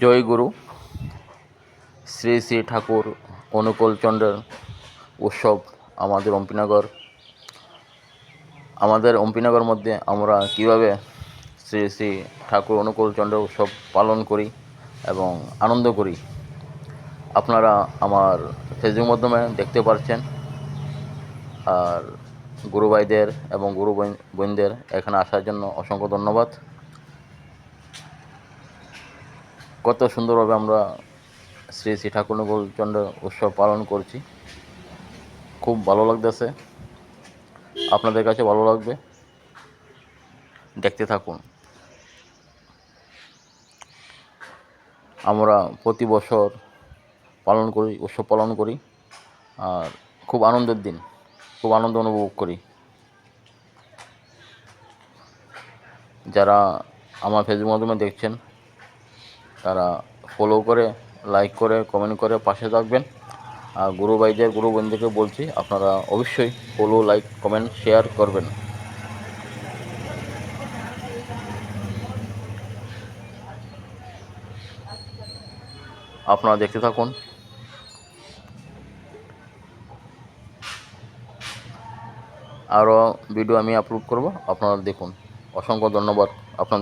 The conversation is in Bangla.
জয় গুরু। শ্রী শ্রী ঠাকুর অনুকূল চন্দ্রের উৎসব আমাদের অম্পিনগর। আমাদের অম্পিনগর মধ্যে আমরা কীভাবে শ্রী শ্রী ঠাকুর অনুকূল চন্দ্র উৎসব পালন করি এবং আনন্দ করি, আপনারা আমার ফেসবুক মাধ্যমে দেখতে পারছেন। আর গুরু ভাইদের এবং গুরু বোন- বোনদের এখানে আসার জন্য অসংখ্য ধন্যবাদ। কত সুন্দরভাবে আমরা শ্রী শ্রী ঠাকুর চন্দ্র উৎসব পালন করছি। খুব ভালো লাগতেছে। আপনাদের কাছে ভালো লাগবে। দেখতে থাকুন। আমরা প্রতি বছর পালন করি, উৎসব পালন করি, আর খুব আনন্দের দিন, খুব আনন্দ অনুভব করি। যারা আমার ফেসবুক মাধ্যমে দেখছেন তারা ফলো করে লাইক করে কমেন্ট করে পাশে থাকবেন। আর গুরু ভাইদের, গুরু বন্ধুকে বলছি, আপনারা অবশ্যই ফলো লাইক কমেন্ট শেয়ার করবেন। আপনারা দেখতে থাকুন। আরও ভিডিও আমি আপলোড করব, আপনারা দেখুন। অসংখ্য ধন্যবাদ আপনার